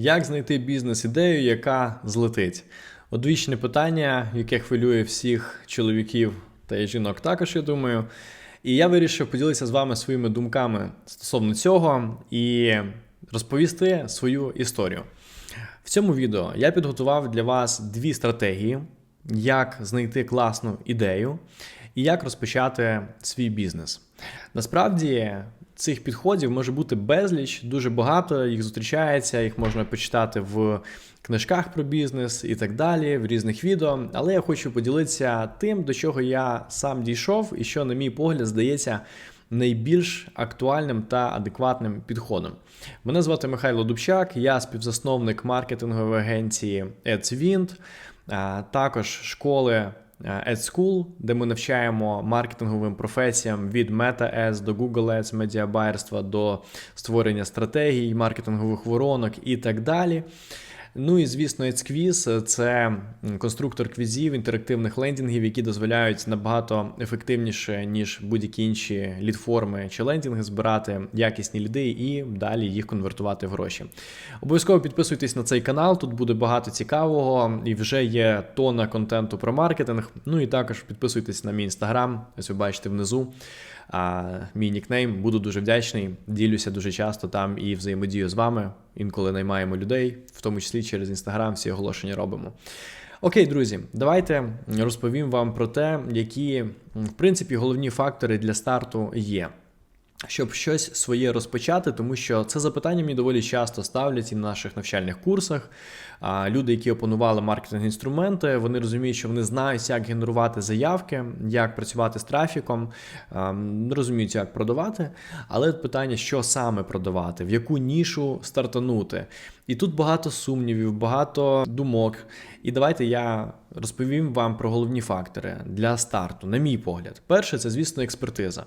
Як знайти бізнес-ідею, яка злетить? Одвічне питання, яке хвилює всіх чоловіків та жінок також, я думаю. І я вирішив поділитися з вами своїми думками стосовно цього і розповісти свою історію. В цьому відео я підготував для вас дві стратегії, як знайти класну ідею і як розпочати свій бізнес. Насправді цих підходів може бути безліч, дуже багато їх зустрічається, їх можна почитати в книжках про бізнес і так далі, в різних відео. Але я хочу поділитися тим, до чого я сам дійшов, і що, на мій погляд, здається. Найбільш актуальним та адекватним підходом. Мене звати Михайло Дубчак, я співзасновник маркетингової агенції AdsWind, також школи AdSchool, де ми навчаємо маркетинговим професіям від Meta Ads до Google Ads, медіабайерства до створення стратегій, маркетингових воронок і так далі. Ну і звісно, EdSquiz – це конструктор квізів, інтерактивних лендінгів, які дозволяють набагато ефективніше, ніж будь-які інші лідформи чи лендінги, збирати якісні ліди і далі їх конвертувати в гроші. Обов'язково підписуйтесь на цей канал, тут буде багато цікавого і вже є тонна контенту про маркетинг. Ну і також підписуйтесь на мій інстаграм, ось ви бачите внизу. А мій нікнейм буду дуже вдячний. Ділюся дуже часто там і взаємодію з вами. Інколи наймаємо людей, в тому числі через інстаграм, всі оголошення робимо. Окей, друзі, давайте розповім вам про те, які в принципі головні фактори для старту є щоб щось своє розпочати, тому що це запитання мені доволі часто ставлять і на наших навчальних курсах. Люди, які опанували маркетинг-інструменти, вони розуміють, що вони знають, як генерувати заявки, як працювати з трафіком, не розуміють, як продавати. Але питання, що саме продавати, в яку нішу стартанути. І тут багато сумнівів, багато думок. І давайте я розповім вам про головні фактори для старту, на мій погляд. Перше, це, звісно, експертиза.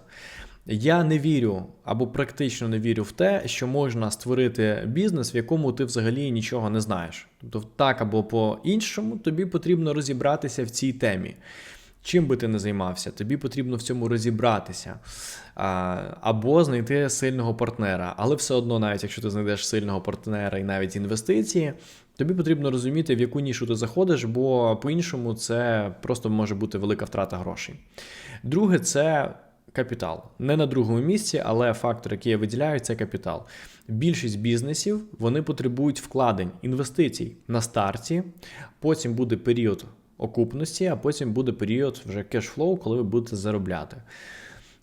Я не вірю або практично не вірю в те, що можна створити бізнес, в якому ти взагалі нічого не знаєш. Тобто, так або по-іншому, тобі потрібно розібратися в цій темі. Чим би ти не займався, тобі потрібно в цьому розібратися або знайти сильного партнера. Але все одно, навіть якщо ти знайдеш сильного партнера і навіть інвестиції, тобі потрібно розуміти, в яку нішу ти заходиш, бо по-іншому це просто може бути велика втрата грошей. Друге, це Капітал не на другому місці, але фактор, який я виділяю, це капітал. Більшість бізнесів вони потребують вкладень, інвестицій на старті. Потім буде період окупності, а потім буде період вже кешфлоу, коли ви будете заробляти.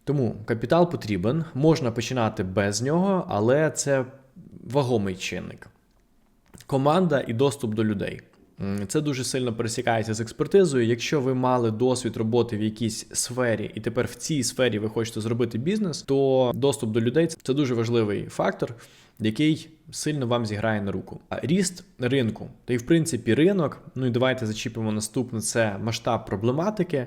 Тому капітал потрібен, можна починати без нього, але це вагомий чинник. Команда і доступ до людей. Це дуже сильно пересікається з експертизою. Якщо ви мали досвід роботи в якійсь сфері, і тепер в цій сфері ви хочете зробити бізнес, то доступ до людей це дуже важливий фактор, який сильно вам зіграє на руку. А ріст ринку, та й в принципі ринок. Ну і давайте зачіпимо наступне: це масштаб проблематики.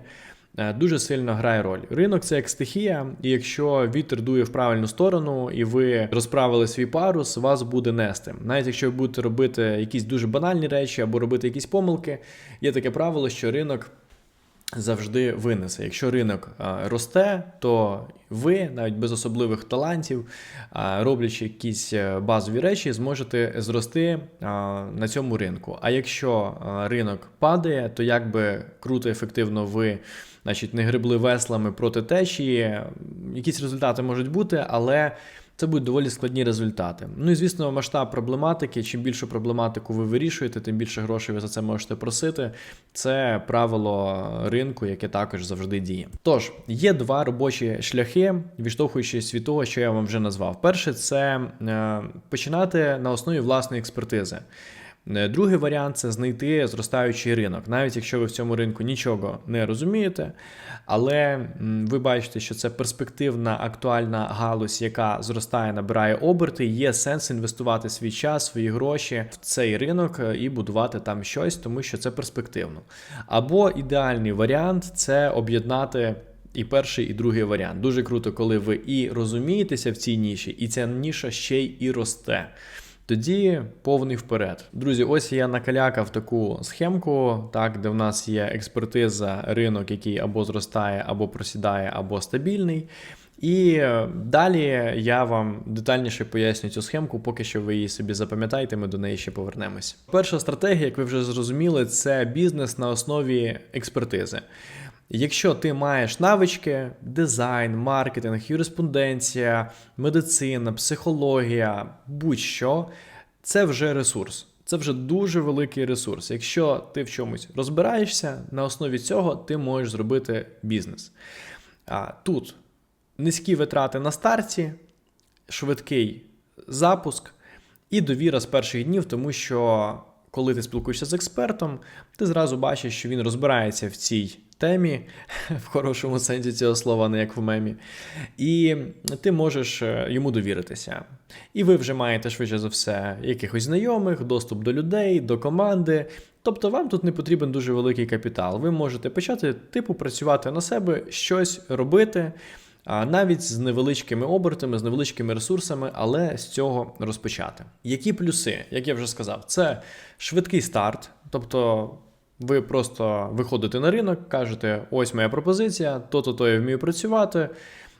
Е, дуже сильно грає роль. Ринок це як стихія, і якщо вітер дує в правильну сторону, і ви розправили свій парус, вас буде нести. Навіть якщо ви будете робити якісь дуже банальні речі або робити якісь помилки, є таке правило, що ринок. Завжди винесе. Якщо ринок росте, то ви, навіть без особливих талантів, роблячи якісь е, базові речі, зможете зрости на цьому ринку. А якщо ринок падає, то як би круто, ефективно ви значить, не грибли веслами проти течії. Якісь результати можуть бути, але це будуть доволі складні результати. Ну і звісно, масштаб проблематики. Чим більшу проблематику ви вирішуєте, тим більше грошей ви за це можете просити. Це правило ринку, яке також завжди діє. Тож, є два робочі шляхи, відштовхуючись від того, що я вам вже назвав. Перше, це е, починати на основі власної експертизи. Е, другий варіант це знайти зростаючий ринок, навіть якщо ви в цьому ринку нічого не розумієте, але ви бачите, що це перспективна актуальна галузь, яка зростає, набирає оберти. Є сенс інвестувати свій час, свої гроші в цей ринок е, і будувати там щось, тому що це перспективно. Або ідеальний варіант це об'єднати. І перший, і другий варіант. Дуже круто, коли ви і розумієтеся в цій ніші, і ця ніша ще й і росте. Тоді повний вперед. Друзі, ось я накалякав таку схемку, так, де в нас є експертиза, ринок, який або зростає, або просідає, або стабільний. І е, далі я вам детальніше поясню цю схемку, поки що ви її собі запам'ятаєте, ми до неї ще повернемось. Перша стратегія, як ви вже зрозуміли, це бізнес на основі експертизи. Якщо ти маєш навички, дизайн, маркетинг, юриспонденція, медицина, психологія, будь-що, це вже ресурс. Це вже дуже великий ресурс. Якщо ти в чомусь розбираєшся, на основі цього ти можеш зробити бізнес. А тут низькі витрати на старті, швидкий запуск і довіра з перших днів, тому що коли ти спілкуєшся з експертом, ти зразу бачиш, що він розбирається в цій темі, в хорошому сенсі цього слова, не як в мемі, і ти можеш е, йому довіритися. І ви вже маєте швидше за все якихось знайомих, доступ до людей, до команди. Тобто вам тут не потрібен дуже великий капітал. Ви можете почати типу працювати на себе, щось робити. Навіть з невеличкими обертами, з невеличкими ресурсами, але з цього розпочати. Які плюси, як я вже сказав, це швидкий старт, тобто ви просто виходите на ринок, кажете: ось моя пропозиція, то-то то я вмію працювати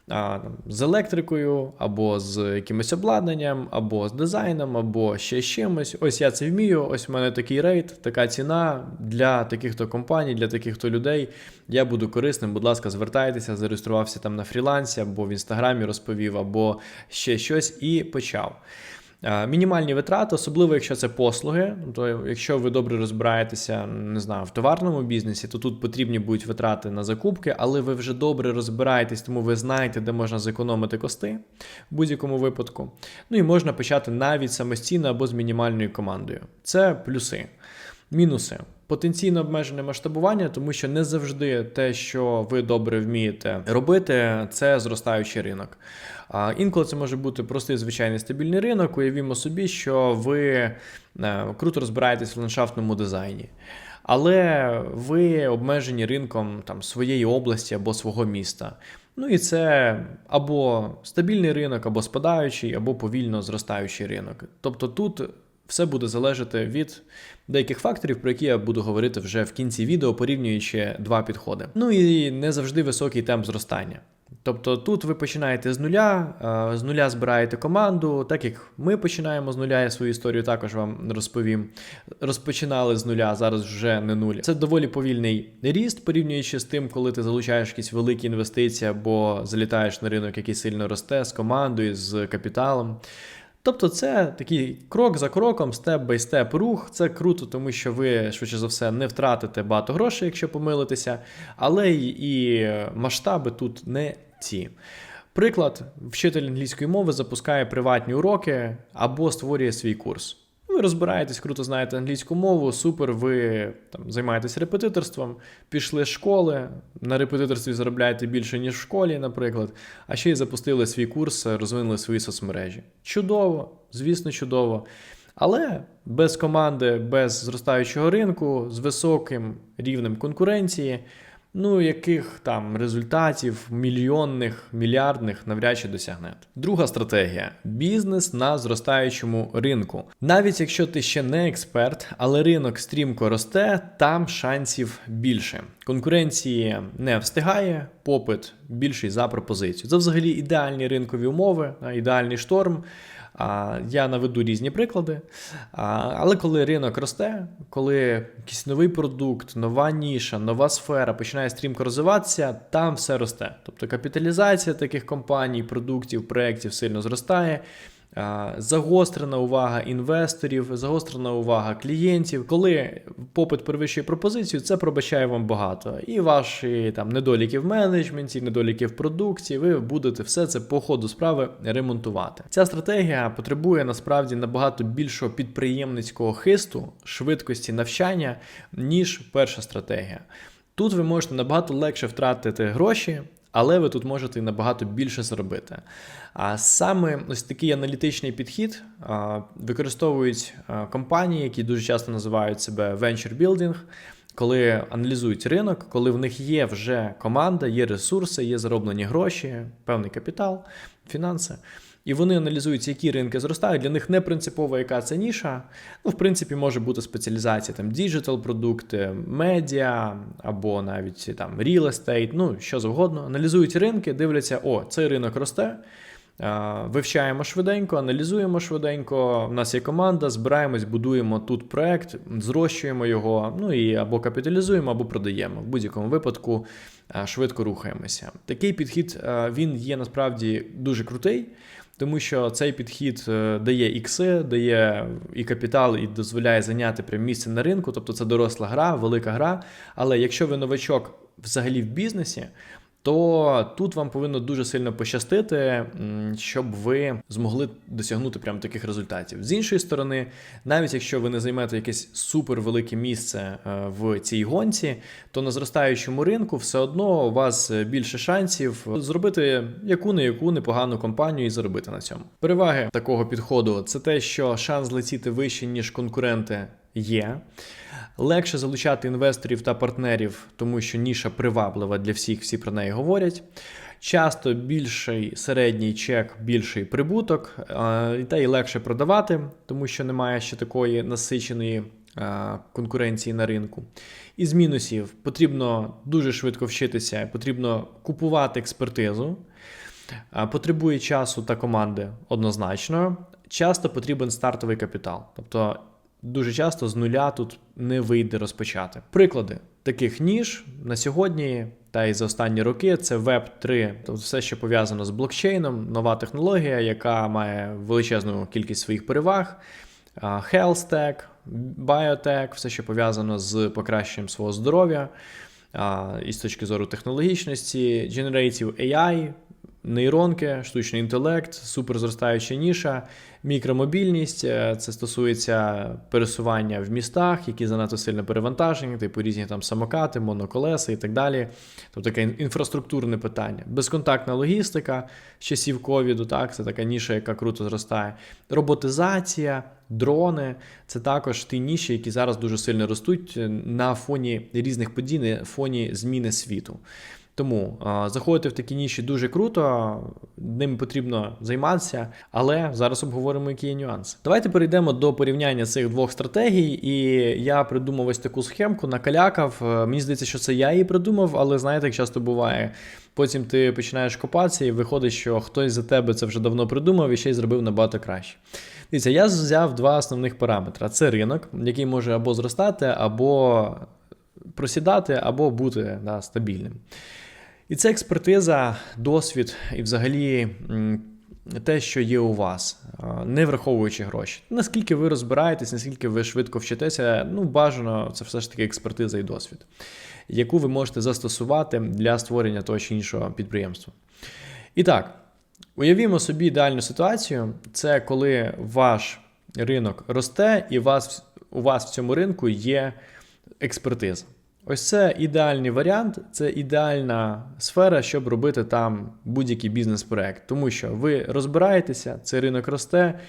а, з електрикою, або з якимось обладнанням, або з дизайном, або ще з чимось. Ось я це вмію, ось в мене такий рейд, така ціна для таких-то компаній, для таких-то людей. Я буду корисним. Будь ласка, звертайтеся, зареєструвався там на фрілансі, або в інстаграмі розповів, або ще щось, і почав. Мінімальні витрати, особливо якщо це послуги. То якщо ви добре розбираєтеся, не знаю, в товарному бізнесі, то тут потрібні будуть витрати на закупки, але ви вже добре розбираєтесь, тому ви знаєте, де можна зекономити кости в будь-якому випадку. Ну і можна почати навіть самостійно або з мінімальною командою. Це плюси. Мінуси. Потенційно обмежене масштабування, тому що не завжди те, що ви добре вмієте робити, це зростаючий ринок. А інколи це може бути простий звичайний стабільний ринок. Уявімо собі, що ви е, круто розбираєтесь в ландшафтному дизайні. Але ви обмежені ринком там своєї області або свого міста. Ну і це або стабільний ринок, або спадаючий, або повільно зростаючий ринок. Тобто тут все буде залежати від деяких факторів, про які я буду говорити вже в кінці відео, порівнюючи два підходи. Ну і не завжди високий темп зростання. Тобто тут ви починаєте з нуля, з нуля збираєте команду, так як ми починаємо з нуля, я свою історію також вам розповім. Розпочинали з нуля, зараз вже не нуль. Це доволі повільний ріст, порівнюючи з тим, коли ти залучаєш якісь великі інвестиції або залітаєш на ринок, який сильно росте з командою, з капіталом. Тобто це такий крок за кроком, степ-бай-степ рух. Це круто, тому що ви, швидше за все, не втратите багато грошей, якщо помилитеся, але і масштаби тут не ці. Приклад, вчитель англійської мови запускає приватні уроки або створює свій курс. Ви розбираєтесь, круто знаєте англійську мову, супер, ви там займаєтесь репетиторством, пішли з школи, на репетиторстві заробляєте більше, ніж в школі, наприклад, а ще й запустили свій курс, розвинули свої соцмережі. Чудово, звісно, чудово. Але без команди, без зростаючого ринку, з високим рівнем конкуренції. Ну, яких там результатів мільйонних, мільярдних навряд чи досягнете. Друга стратегія бізнес на зростаючому ринку. Навіть якщо ти ще не експерт, але ринок стрімко росте, там шансів більше. Конкуренції не встигає, попит більший за пропозицію. Це взагалі ідеальні ринкові умови, ідеальний шторм. Я наведу різні приклади. Але коли ринок росте, коли якийсь новий продукт, нова ніша, нова сфера починає стрімко розвиватися, там все росте. Тобто капіталізація таких компаній, продуктів, проєктів сильно зростає. Загострена увага інвесторів, загострена увага клієнтів. Коли попит перевищує пропозицію, це пробачає вам багато. І ваші там недоліки в менеджменті, недоліки в продукції, ви будете все це по ходу справи ремонтувати. Ця стратегія потребує насправді набагато більшого підприємницького хисту, швидкості навчання, ніж перша стратегія. Тут ви можете набагато легше втратити гроші але ви тут можете набагато більше зробити. А саме ось такий аналітичний підхід використовують компанії, які дуже часто називають себе venture building, коли аналізують ринок, коли в них є вже команда, є ресурси, є зароблені гроші, певний капітал, фінанси. І вони аналізують, які ринки зростають. Для них не принципово, яка це ніша. Ну, в принципі, може бути спеціалізація там діджитал продукти, медіа або навіть там real estate, ну що завгодно. Аналізують ринки, дивляться, о, цей ринок росте. Вивчаємо швиденько, аналізуємо швиденько. У нас є команда, збираємось, будуємо тут проект, зрощуємо його, ну і або капіталізуємо, або продаємо. В будь-якому випадку швидко рухаємося. Такий підхід він є насправді дуже крутий. Тому що цей підхід е, дає ікси, дає і капітал, і дозволяє зайняти прям місце на ринку. Тобто це доросла гра, велика гра. Але якщо ви новачок взагалі в бізнесі, то тут вам повинно дуже сильно пощастити, щоб ви змогли досягнути прям таких результатів. З іншої сторони, навіть якщо ви не займете якесь супервелике місце е, в цій гонці, то на зростаючому ринку все одно у вас більше шансів зробити яку не яку непогану компанію і заробити на цьому. Переваги такого підходу це те, що шанс злетіти вище, ніж конкуренти є. Легше залучати інвесторів та партнерів, тому що ніша приваблива для всіх, всі про неї говорять. Часто більший середній чек, більший прибуток, е, та й легше продавати, тому що немає ще такої насиченої е, конкуренції на ринку. Із мінусів потрібно дуже швидко вчитися, потрібно купувати експертизу, потребує часу та команди однозначно. Часто потрібен стартовий капітал. Тобто дуже часто з нуля тут не вийде розпочати. Приклади таких ніж на сьогодні та й за останні роки це Web 3, тобто все, що пов'язано з блокчейном, нова технологія, яка має величезну кількість своїх переваг. а, Health Biotech, все, що пов'язано з покращенням свого здоров'я, і з точки зору технологічності, Generative AI, нейронки, штучний інтелект, суперзростаюча ніша, мікромобільність. е, Це стосується пересування в містах, які занадто сильно перевантажені, типу різні там самокати, моноколеса і так далі. Тобто таке інфраструктурне питання. Безконтактна логістика з часів ковіду, так, це така ніша, яка круто зростає. Роботизація, дрони це також ті ніші, які зараз дуже сильно ростуть е, на фоні різних подій, на фоні зміни світу. Тому заходити в такі ніші дуже круто, ними потрібно займатися, але зараз обговоримо, які є нюанси. Давайте перейдемо до порівняння цих двох стратегій. І я придумав ось таку схемку, накалякав. Е, Мені здається, що це я її придумав, але знаєте, як часто буває. Потім ти починаєш копатися, і виходить, що хтось за тебе це вже давно придумав і ще й зробив набагато краще. Дивіться, я взяв два основних параметри: це ринок, який може або зростати, або просідати, або бути да, стабільним. І це експертиза, досвід і взагалі те, що є у вас, не враховуючи гроші. Наскільки ви розбираєтесь, наскільки ви швидко вчитеся, ну бажано це все ж таки експертиза і досвід, яку ви можете застосувати для створення того чи іншого підприємства. І так, уявімо собі ідеальну ситуацію: це коли ваш ринок росте, і вас, у вас в цьому ринку є експертиза. Ось це ідеальний варіант, це ідеальна сфера, щоб робити там будь-який бізнес-проект, тому що ви розбираєтеся, цей ринок росте.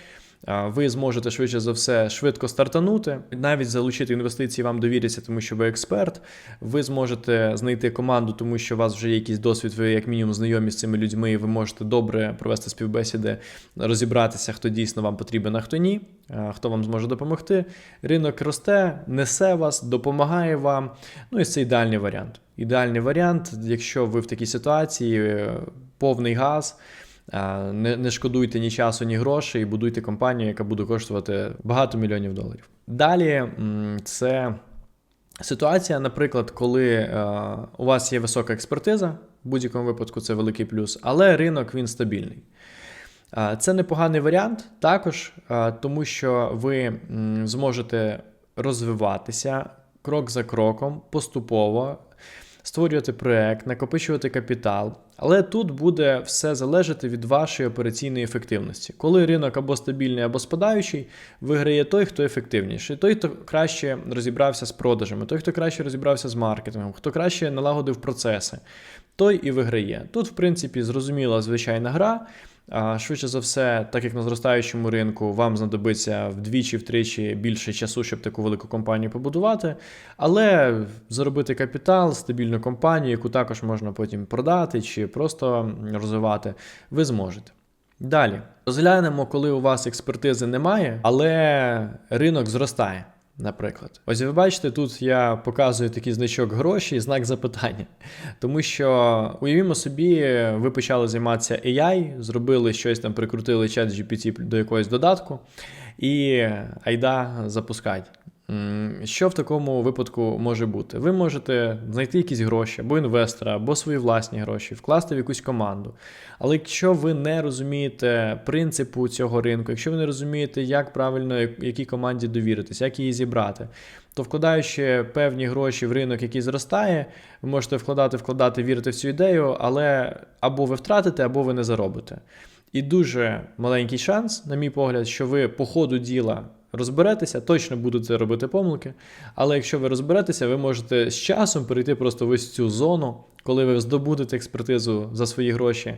Ви зможете швидше за все швидко стартанути, навіть залучити інвестиції вам довіряться, тому що ви експерт. Ви зможете знайти команду, тому що у вас вже є якийсь досвід, ви як мінімум знайомі з цими людьми, і ви можете добре провести співбесіди, розібратися, хто дійсно вам потрібен, а хто ні, хто вам зможе допомогти. Ринок росте, несе вас, допомагає вам. Ну і це ідеальний варіант. Ідеальний варіант, якщо ви в такій ситуації, е, повний газ. Не, не шкодуйте ні часу, ні грошей, і будуйте компанію, яка буде коштувати багато мільйонів доларів. Далі це ситуація, наприклад, коли е, у вас є висока експертиза, в будь-якому випадку це великий плюс, але ринок він стабільний. Це непоганий варіант також, тому що ви зможете розвиватися крок за кроком, поступово, створювати проект, накопичувати капітал. Але тут буде все залежати від вашої операційної ефективності. Коли ринок або стабільний, або спадаючий, виграє той, хто ефективніший, той, хто краще розібрався з продажами, той, хто краще розібрався з маркетингом, хто краще налагодив процеси, той і виграє. Тут, в принципі, зрозуміла звичайна гра. Швидше за все, так як на зростаючому ринку, вам знадобиться вдвічі-втричі більше часу, щоб таку велику компанію побудувати. Але заробити капітал, стабільну компанію, яку також можна потім продати чи просто розвивати, ви зможете. Далі розглянемо, коли у вас експертизи немає, але ринок зростає. Наприклад, ось ви бачите, тут я показую такий значок гроші і знак запитання. Тому що уявімо собі, ви почали займатися AI, зробили щось там, прикрутили чат GPT до якогось додатку, і айда запускать. Що в такому випадку може бути? Ви можете знайти якісь гроші або інвестора, або свої власні гроші, вкласти в якусь команду. Але якщо ви не розумієте принципу цього ринку, якщо ви не розумієте, як правильно якій команді довіритись, як її зібрати, то вкладаючи певні гроші в ринок, який зростає, ви можете вкладати, вкладати, вірити в цю ідею, але або ви втратите, або ви не заробите. І дуже маленький шанс, на мій погляд, що ви по ходу діла розберетеся, точно будете робити помилки. Але якщо ви розберетеся, ви можете з часом перейти просто в ось цю зону, коли ви здобудете експертизу за свої гроші,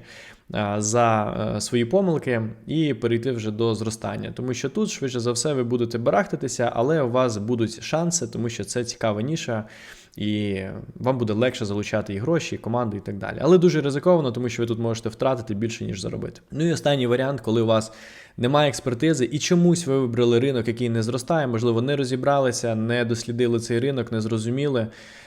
за е, свої помилки, і перейти вже до зростання. Тому що тут, швидше за все, ви будете барахтатися, але у вас будуть шанси, тому що це цікава ніша. І вам буде легше залучати і гроші, і команди, і так далі. Але дуже ризиковано, тому що ви тут можете втратити більше, ніж заробити. Ну і останній варіант, коли у вас немає експертизи, і чомусь ви вибрали ринок, який не зростає, можливо, не розібралися, не дослідили цей ринок, не зрозуміли.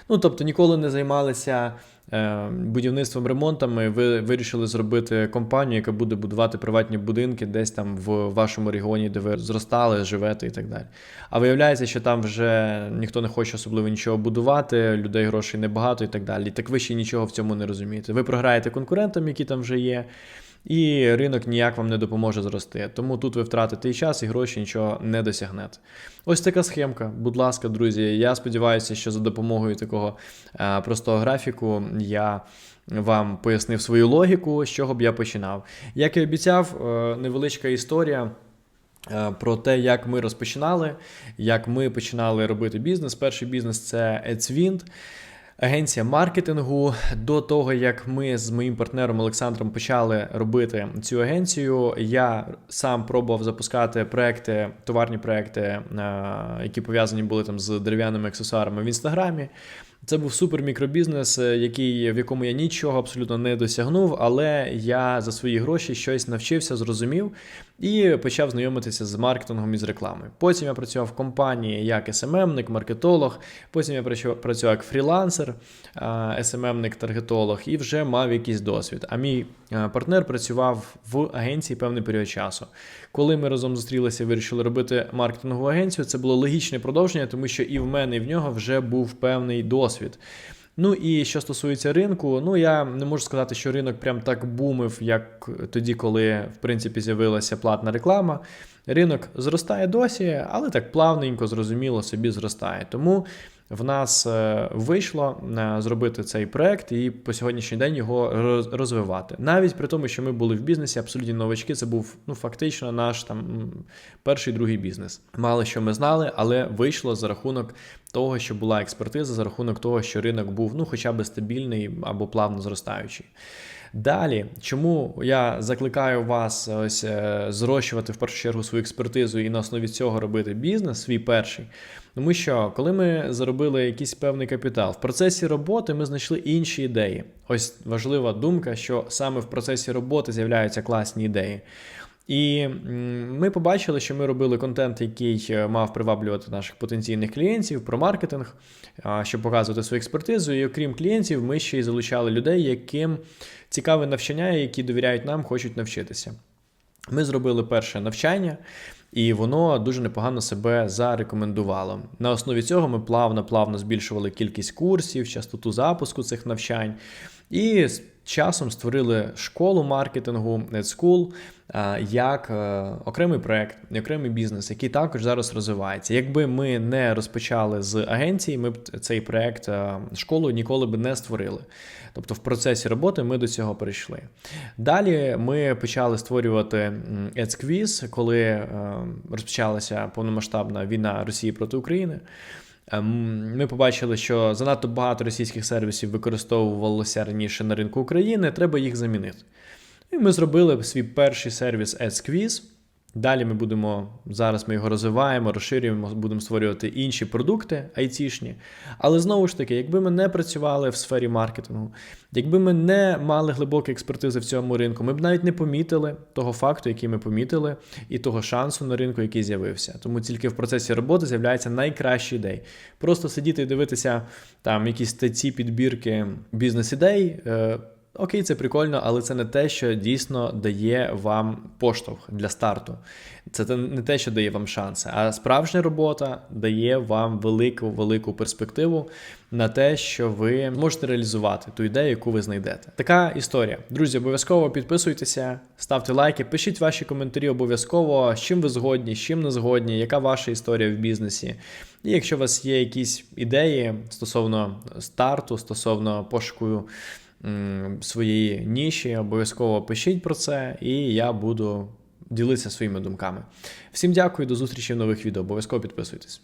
Ну тобто ніколи не займалися е, будівництвом ремонтами. Ви вирішили зробити компанію, яка буде будувати приватні будинки десь там в вашому регіоні, де ви зростали, живете і так далі. А виявляється, що там вже ніхто не хоче особливо нічого будувати, людей грошей небагато і так далі. Так ви ще нічого в цьому не розумієте. Ви програєте конкурентам, які там вже є. І ринок ніяк вам не допоможе зрости. Тому тут ви втратите і час, і гроші нічого не досягнете. Ось така схемка. Будь ласка, друзі. Я сподіваюся, що за допомогою такого е, простого графіку я вам пояснив свою логіку, з чого б я починав. Як і обіцяв, е, невеличка історія. е, Про те, як ми розпочинали, як ми починали робити бізнес. Перший бізнес це AdsWind, агенція маркетингу. До того, як ми з моїм партнером Олександром почали робити цю агенцію, я сам пробував запускати проекти, товарні проекти, е, які пов'язані були там з дерев'яними аксесуарами в інстаграмі. Це був супер мікробізнес, е, який, в якому я нічого абсолютно не досягнув, але я за свої гроші щось навчився, зрозумів і почав знайомитися з маркетингом і з рекламою. Потім я працював в компанії як СММник, маркетолог, потім я працю- працював як фрілансер, СММник, таргетолог і вже мав якийсь досвід. А мій партнер працював в агенції певний період часу. Коли ми разом зустрілися вирішили робити маркетингову агенцію, це було логічне продовження, тому що і в мене, і в нього вже був певний досвід. Ну і що стосується ринку, ну я не можу сказати, що ринок прям так бумив, як тоді, коли в принципі з'явилася платна реклама. Ринок зростає досі, але так плавненько, зрозуміло, собі зростає. Тому в нас е, вийшло е, зробити цей проект і по сьогоднішній день його роз- розвивати. Навіть при тому, що ми були в бізнесі абсолютні новачки, це був ну фактично наш там перший другий бізнес. Мало що ми знали, але вийшло за рахунок того, що була експертиза, за рахунок того, що ринок був ну хоча б стабільний або плавно зростаючий. Далі, чому я закликаю вас ось е, зрощувати в першу чергу свою експертизу і на основі цього робити бізнес, свій перший. Тому що коли ми заробили якийсь певний капітал, в процесі роботи ми знайшли інші ідеї. Ось важлива думка, що саме в процесі роботи з'являються класні ідеї. І ми побачили, що ми робили контент, який е, мав приваблювати наших потенційних клієнтів про маркетинг, щоб показувати свою експертизу. І окрім клієнтів, ми ще й залучали людей, яким цікаве навчання, які довіряють нам, хочуть навчитися. Ми зробили перше навчання, і воно дуже непогано себе зарекомендувало. На основі цього ми плавно-плавно збільшували кількість курсів, частоту запуску цих навчань. І часом створили школу маркетингу NetSchool як е, окремий проект, окремий бізнес, який також зараз розвивається. Якби ми не розпочали з агенції, ми б цей проект е, школу ніколи б не створили. Тобто в процесі роботи ми до цього перейшли. Далі ми почали створювати м, коли е, розпочалася повномасштабна війна Росії проти України. Ем, Ми побачили, що занадто багато російських сервісів використовувалося раніше на ринку України, треба їх замінити. І ми зробили свій перший сервіс AdsQuiz, Далі ми будемо зараз ми його розвиваємо, розширюємо, будемо створювати інші продукти айтішні. Але знову ж таки, якби ми не працювали в сфері маркетингу, якби ми не мали глибокої експертизи в цьому ринку, ми б навіть не помітили того факту, який ми помітили, і того шансу на ринку, який з'явився. Тому тільки в процесі роботи з'являється найкращі ідеї. Просто сидіти і дивитися там якісь статті, підбірки бізнес-ідей. Окей, це прикольно, але це не те, що дійсно дає вам поштовх для старту. Це не те, що дає вам шанси. А справжня робота дає вам велику велику перспективу на те, що ви можете реалізувати ту ідею, яку ви знайдете. Така історія. Друзі, обов'язково підписуйтеся, ставте лайки, пишіть ваші коментарі обов'язково, з чим ви згодні, з чим не згодні, яка ваша історія в бізнесі. І якщо у вас є якісь ідеї стосовно старту, стосовно пошуку своєї ніші, обов'язково пишіть про це, і я буду ділитися своїми думками. Всім дякую, до зустрічі в нових відео. Обов'язково підписуйтесь.